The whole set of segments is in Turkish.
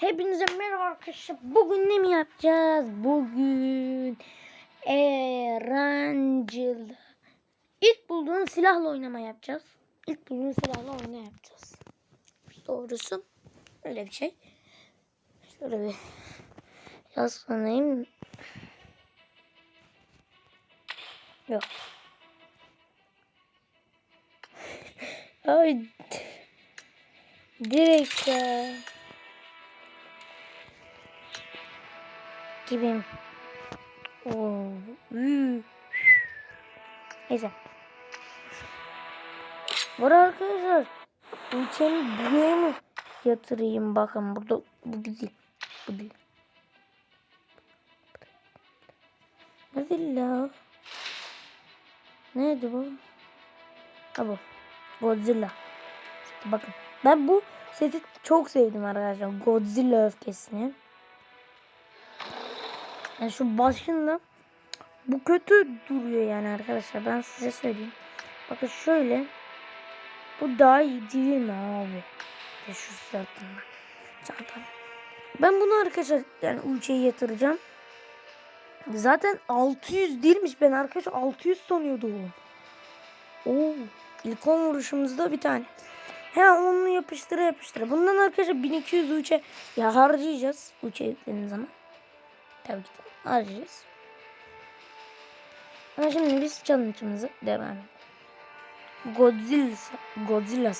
Hepinize merhaba arkadaşlar. Bugün ne mi yapacağız? Bugün Erancıl. İlk bulduğun silahla oynama yapacağız. İlk bulduğun silahla oynama yapacağız. Doğrusu öyle bir şey. Şöyle bir yazlanayım. Yok. Ay. Direkt ya. Gibiyim. Oo. Hmm. Neyse. Var arkadaşlar. Ülkemi buraya mı yatırayım bakın burada bu değil. Bu değil. Değil la? Neydi bu? Ha bu. Godzilla. Bakın. Ben bu seti çok sevdim arkadaşlar. Godzilla öfkesini. Yani şu başında bu kötü duruyor yani arkadaşlar. Ben size söyleyeyim. Bakın şöyle. Bu daha iyi değil mi abi? De şu sırtında. Çantam. Ben bunu arkadaşlar yani ülkeye yatıracağım. Zaten 600 değilmiş. Ben arkadaşlar 600 sanıyordum. Oo, ilk 10 vuruşumuzda bir tane. He onu yapıştıra yapıştıra. Bundan arkadaşlar 1200 uça ya harcayacağız. Uça yüklediğimiz zaman. Tabii ki de harcayacağız. Ama şimdi biz challenge'ımıza devam edelim. Godzilla, Godzilla.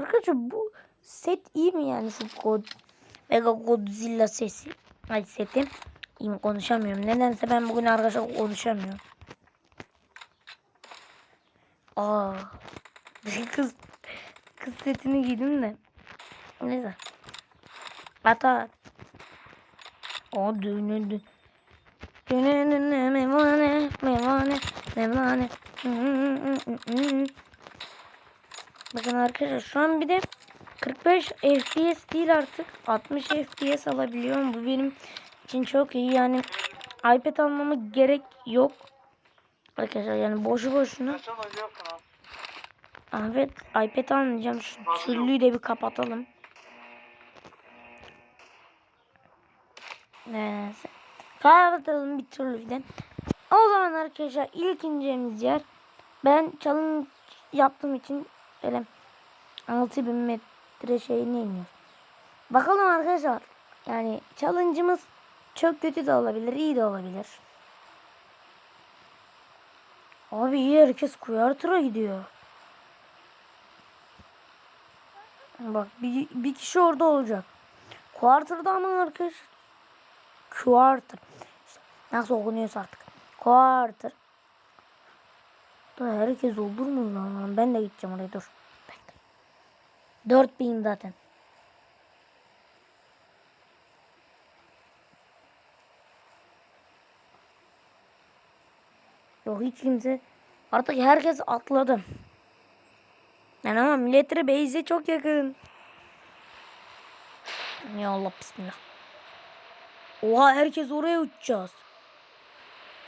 Arkadaşlar bu set iyi mi yani şu God Mega Godzilla sesi? Ay seti. İyi mi konuşamıyorum. Nedense ben bugün arkadaşlar konuşamıyorum. Aa. kız kız setini giydim de. Neyse. Ata. O düğünündü. Düğünündü mevane mevane mevane. Bakın arkadaşlar şu an bir de 45 FPS değil artık 60 FPS alabiliyorum. Bu benim için çok iyi. Yani iPad almama gerek yok. Arkadaşlar yani boşu boşuna. Evet iPad almayacağım. Şu türlüyü de bir kapatalım. Neyse. Kapatalım bir türlü de. O zaman arkadaşlar ilk ineceğimiz yer ben çalın yaptığım için öyle 6000 metre şeyine iniyor. Bakalım arkadaşlar. Yani challenge'ımız çok kötü de olabilir, iyi de olabilir. Abi iyi herkes Kuyartır'a gidiyor. Bak bir, bir kişi orada olacak. Quarter'da ama arkadaş. Quarter. İşte nasıl okunuyorsa artık. Quarter. Da herkes olur mu lan? Ben de gideceğim oraya dur. Bekle. 4000 zaten. Yok hiç kimse. Artık herkes atladı. Yani ama milletleri Beyze çok yakın. Ya Allah bismillah. Oha herkes oraya uçacağız.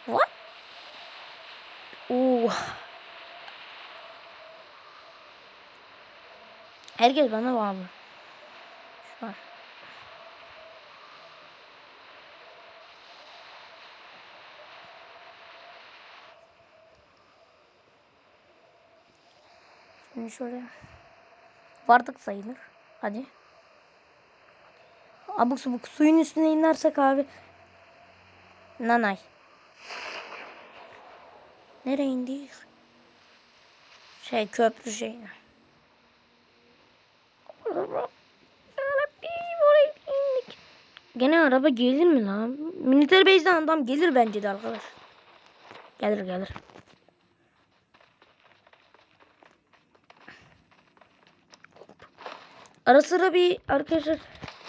What? Oo. Herkes bana bağlı. Şu an. Şimdi şöyle. Vardık sayılır. Hadi. Abuk subuk suyun üstüne inersek abi. Nanay. Nereye indik? Şey köprü şeyine. Gene araba gelir mi lan? Militer base'den adam gelir bence de arkadaş. Gelir gelir. Ara sıra bir arkadaşlar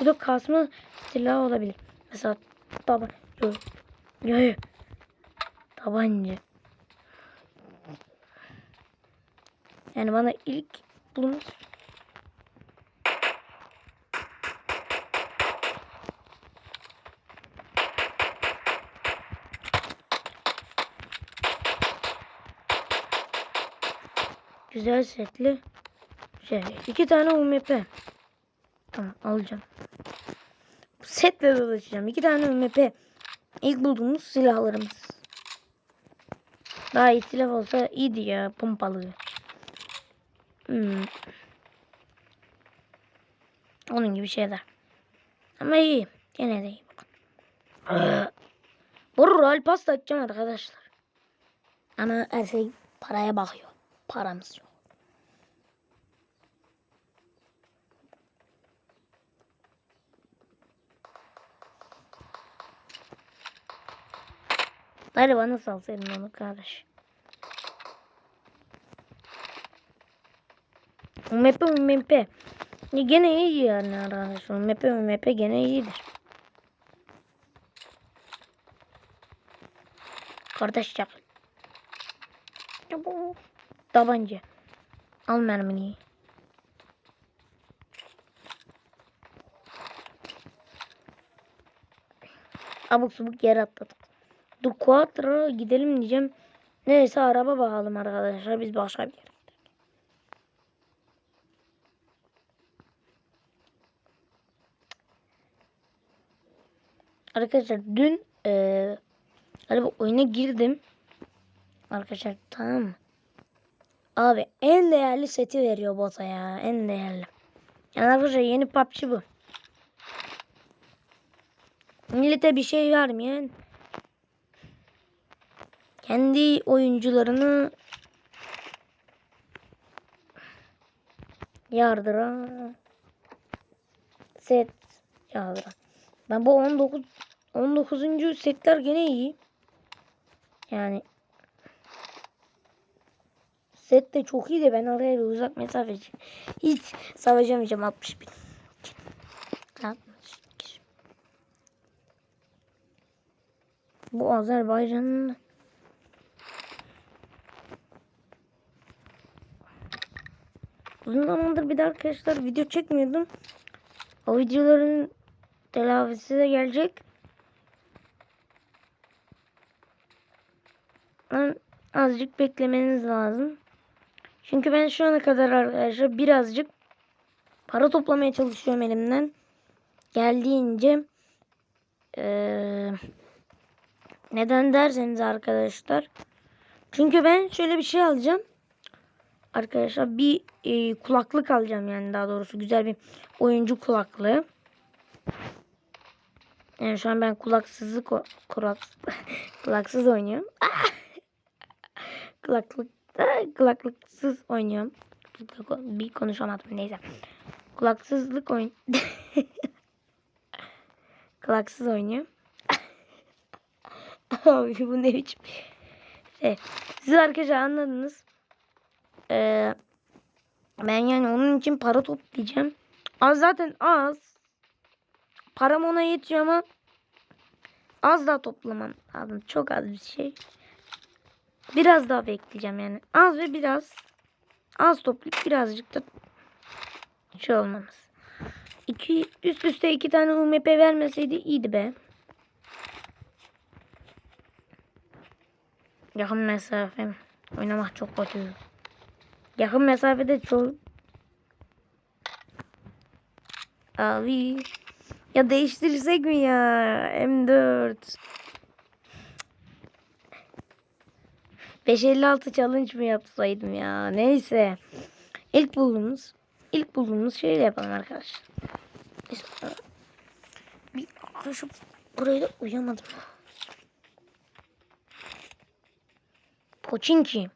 blok kasma silahı olabilir. Mesela taban yok. Yok yok. Tabanca. Yani bana ilk bulunmuş. Güzel setli. Şey, iki tane UMP. Tamam alacağım. Setle dolaşacağım. İki tane UMP. İlk bulduğumuz silahlarımız. Daha iyi silah olsa iyiydi ya pompalı. Hmm. Onun gibi şeyler. Ama iyi. Gene de iyi. Bu royal pasta açacağım arkadaşlar. Ama her şey paraya bakıyor. Paramız yok. Bari bana salsaydın onu kardeş. UMP. Ya Gene iyi yani arkadaşlar. UMP UMP gene iyidir. Kardeş çak. Tabanca. Al mermini. Abuk subuk yere atladık. Dur Quattro gidelim diyeceğim. Neyse araba bakalım arkadaşlar. Biz başka bir yere gidelim. Arkadaşlar dün eee galiba oyuna girdim. Arkadaşlar tamam mı? Abi en değerli seti veriyor bota ya. En değerli. Yani arkadaşlar yeni PUBG bu. Millete bir şey vermeyen kendi oyuncularını yardıran set yardıran. Ben bu 19 19. setler gene iyi. Yani set de çok iyi de ben oraya uzak mesafe hiç savaşamayacağım 60 bin. 60. Bu Azerbaycan'ın Uzun zamandır bir de arkadaşlar video çekmiyordum. O videoların telafisi de gelecek. Azıcık beklemeniz lazım. Çünkü ben şu ana kadar arkadaşlar birazcık para toplamaya çalışıyorum elimden. Geldiğince eee, neden derseniz arkadaşlar. Çünkü ben şöyle bir şey alacağım. Arkadaşlar bir e, kulaklık alacağım yani daha doğrusu güzel bir oyuncu kulaklığı. Yani şu an ben kulaksızlık kulak, kulaksız oynuyorum. Kulaklık kulaklıksız oynuyorum. Bir konuşamadım neyse. Kulaksızlık oyun. Kulaksız oynuyorum. Abi bu ne biçim. Şey, siz arkadaşlar anladınız. Ee, ben yani onun için para toplayacağım. Az zaten az. Param ona yetiyor ama az daha toplamam lazım. Çok az bir şey. Biraz daha bekleyeceğim yani. Az ve biraz. Az toplayıp birazcık da şey olmamız. İki, üst üste iki tane UMP vermeseydi iyiydi be. Yakın mesafe oynamak çok kötü. Yakın mesafede çok Abi ya değiştirsek mi ya M4 556 challenge mı yapsaydım ya? Neyse. İlk bulduğumuz ilk bulduğumuz şeyi yapalım arkadaşlar. Neyse, bir arkadaşım burayı da uyamadım Poçinki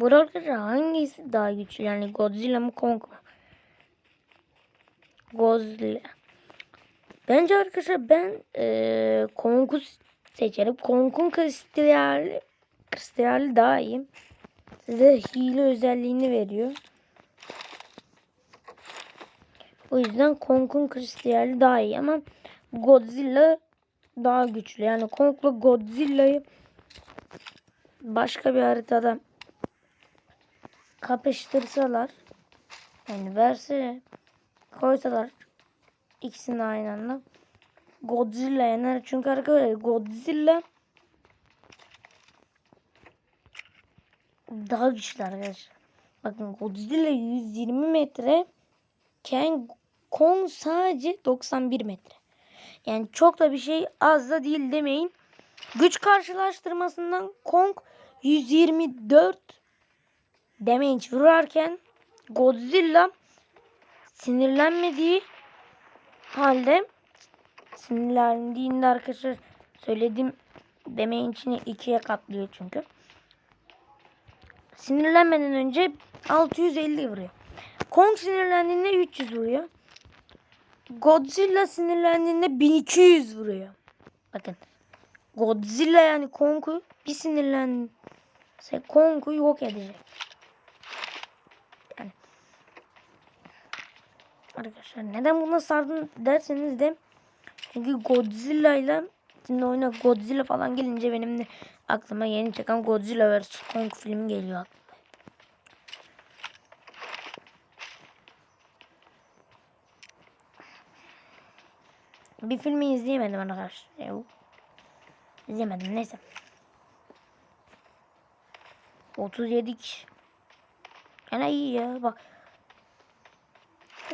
Burada hangisi daha güçlü? Yani Godzilla mı Kong mu? Godzilla. Bence arkadaşlar ben e, Kong'u seçerim. Kong'un kristali, kristali daha iyi. Size hile özelliğini veriyor. O yüzden Kong'un kristali daha iyi ama Godzilla daha güçlü. Yani Kong'la Godzilla'yı başka bir haritada kapıştırsalar yani verse koysalar ikisini aynı anda Godzilla yener. Çünkü arkadaşlar Godzilla daha güçlü arkadaşlar. Bakın Godzilla 120 metre King Kong sadece 91 metre. Yani çok da bir şey az da değil demeyin. Güç karşılaştırmasından Kong 124 damage vurarken Godzilla sinirlenmediği halde sinirlendiğinde arkadaşlar söylediğim damage'ini ikiye katlıyor çünkü. Sinirlenmeden önce 650 vuruyor. Kong sinirlendiğinde 300 vuruyor. Godzilla sinirlendiğinde 1200 vuruyor. Bakın. Godzilla yani Kong'u bir sinirlense Kong'u yok edecek. Arkadaşlar neden buna sardım derseniz de çünkü Godzilla ile şimdi oyuna Godzilla falan gelince benim de aklıma yeni çıkan Godzilla vs Kong filmi geliyor aklıma. Bir filmi izleyemedim arkadaşlar. İzleyemedim neyse. 37 kişi. Yani iyi ya bak.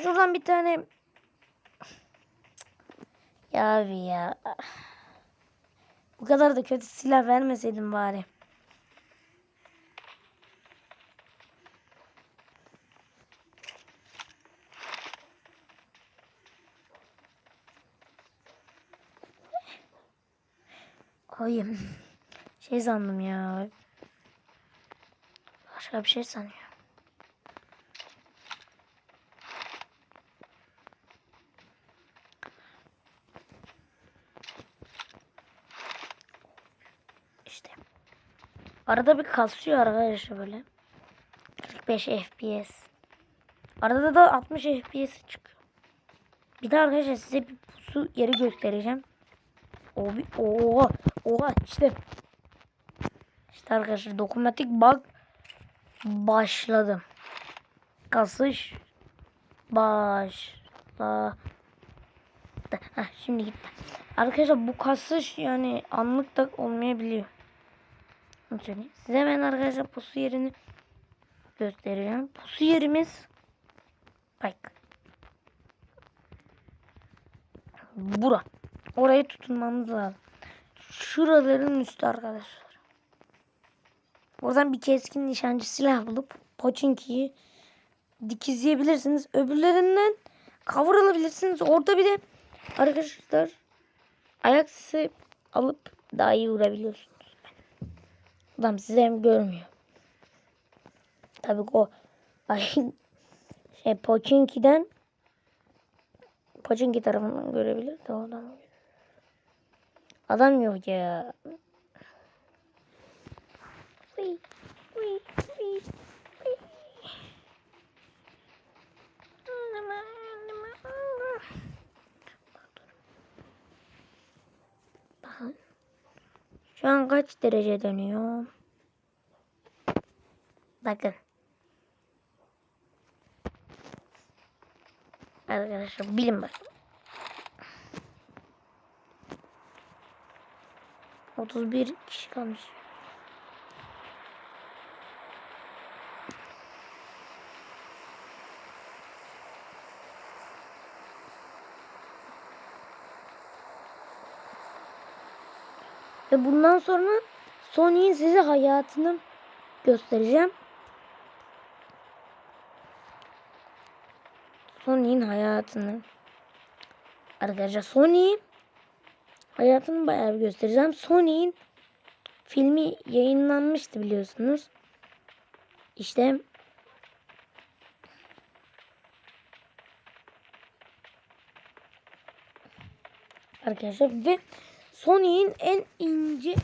Şuradan bir tane ya abi ya. Bu kadar da kötü silah vermeseydim bari. Ay şey sandım ya. Başka bir şey sanıyorum. Arada bir kasıyor arkadaşlar böyle. 45 FPS. Arada da 60 FPS çıkıyor. Bir de arkadaşlar size bir pusu yeri göstereceğim. O oha oha işte. İşte arkadaşlar dokunmatik bug başladı. Kasış başla. Heh, şimdi gitti. Arkadaşlar bu kasış yani anlık da olmayabiliyor. Onu söyleyeyim. Size hemen arkadaşlar pusu yerini göstereceğim. Pusu yerimiz bak. Bura. Oraya tutunmamız lazım. Şuraların üstü arkadaşlar. Oradan bir keskin nişancı silah bulup Pochinki'yi dikizleyebilirsiniz. Öbürlerinden cover alabilirsiniz. Orada bir de arkadaşlar ayak sesi alıp daha iyi vurabiliyorsunuz. Adam sizi hem görmüyor. Tabii o ay, şey Pochinki'den Pochinki tarafından görebilir de adam. Adam yok ya. Uy, Şu an kaç derece dönüyor? Bakın. Arkadaşlar bilin bakın. 31 kişi kalmış. Ve bundan sonra Sony'in size hayatını göstereceğim. Sony'in hayatını. Arkadaşlar Sony hayatını bayağı bir göstereceğim. Sony'in filmi yayınlanmıştı biliyorsunuz. İşte arkadaşlar ve Sony'in en ince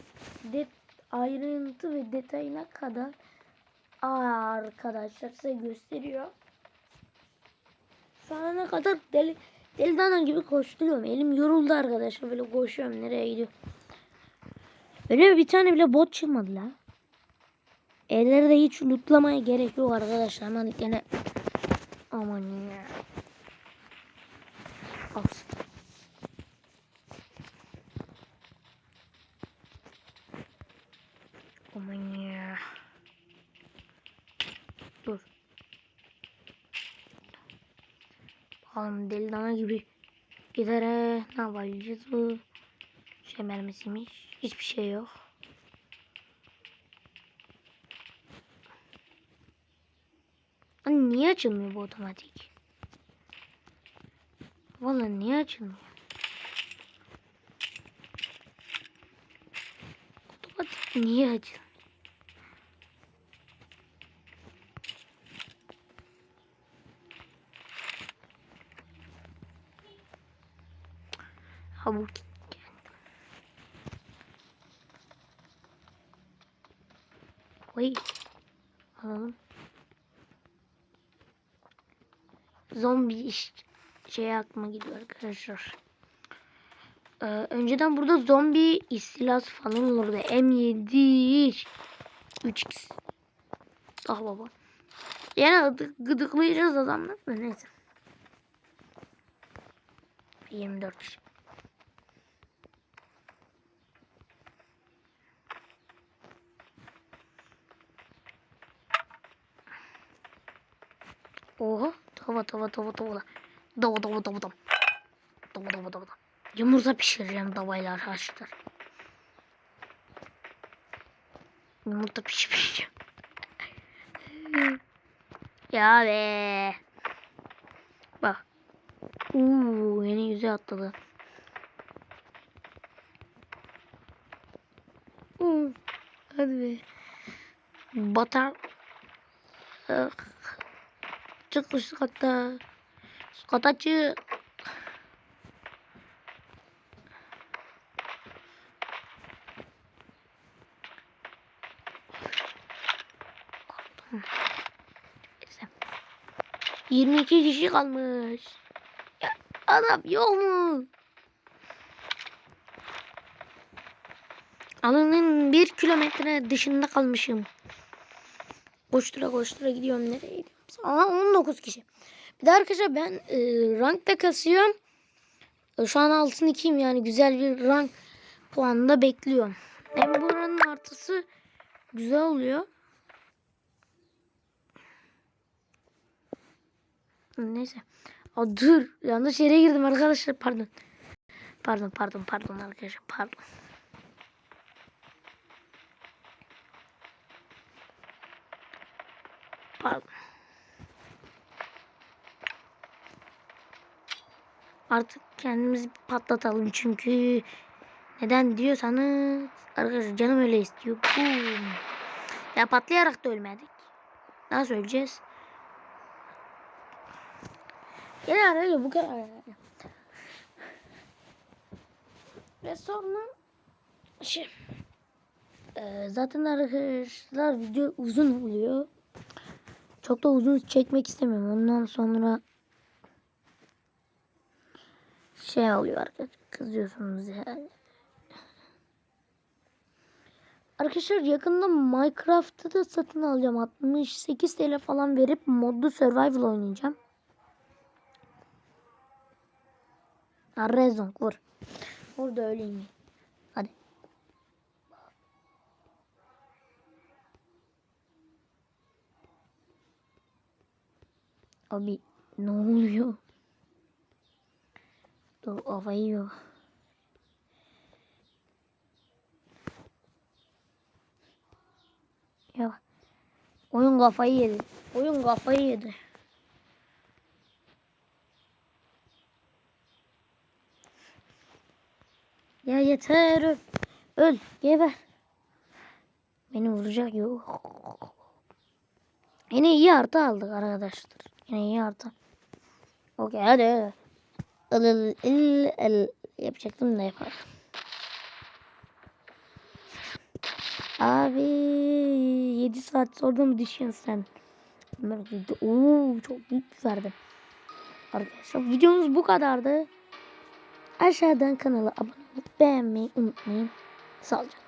de ayrıntı ve detayına kadar arkadaşlar size gösteriyor. Şu ana kadar deli Deli dana gibi koşturuyorum. Elim yoruldu arkadaşlar. Böyle koşuyorum. Nereye gidiyorum? Öyle bir tane bile bot çıkmadı la. Elleri de hiç lootlamaya gerek yok arkadaşlar. Hemen gene aman ya. Al. Aman ya. Dur. Bakalım deli dana gibi gider he. Ne yapacağız bu? Şey mermisiymiş. Hiçbir şey yok. Lan niye açılmıyor bu otomatik? Vallahi niye açılmıyor? Otomatik niye açılmıyor? Ha bu Oy. Alalım. Zombi iş şey aklıma gidiyor arkadaşlar. Ee, önceden burada zombi istilası falan olurdu. M7 3x. Ah baba. Gıdık- gıdıklayacağız adamları da neyse. 24 Oha. Tava tava tava tava. Dava dava dava dava. Dava dava dava. Yumurta pişireceğim davayla arkadaşlar. Yumurta pişireceğim. ya be. Bak. Uuu yeni yüze atladı. Uuu. Hadi be. Batar. Ah. Çık üst kata. Üst kata çık. Neyse. 22 kişi kalmış. Ya, adam yok mu? Alanın bir kilometre dışında kalmışım. Koştura koştura gidiyorum. Nereye gidiyorum? Ama 19 kişi. Bir de arkadaşlar ben e, rankta kasıyorum. E, şu an altın 2'yim yani güzel bir rank puanında bekliyorum. Hem buranın artısı güzel oluyor. Neyse. Aa, dur. Yanlış yere girdim arkadaşlar. Pardon. Pardon pardon pardon arkadaşlar. Pardon. Pardon. Artık kendimizi patlatalım çünkü neden diyorsanız arkadaşlar canım öyle istiyor. Boom. Ya patlayarak da ölmedik. Nasıl öleceğiz? Gene arıyor bu kadar. Ve sonra şey zaten arkadaşlar video uzun oluyor. Çok da uzun çekmek istemiyorum. Ondan sonra şey oluyor arkadaşlar. Kızıyorsunuz yani. Arkadaşlar yakında Minecraft'ı da satın alacağım. 68 TL falan verip modlu survival oynayacağım. Rezon vur. Vur da öleyim. Hadi. Abi ne oluyor? Dur kafayı yok. Ya oyun kafayı yedi. Oyun kafayı yedi. Ya yeter öl. Öl geber. Beni vuracak yok. Yine iyi artı aldık arkadaşlar. Yine iyi artı. Okey hadi. El, el, el, el. Yapacaktım da yapar. Abi 7 saat sonra mı düşüyorsun sen? Oo çok büyük bir verdim. Arkadaşlar videomuz bu kadardı. Aşağıdan kanala abone olup beğenmeyi unutmayın. Sağlıcakla.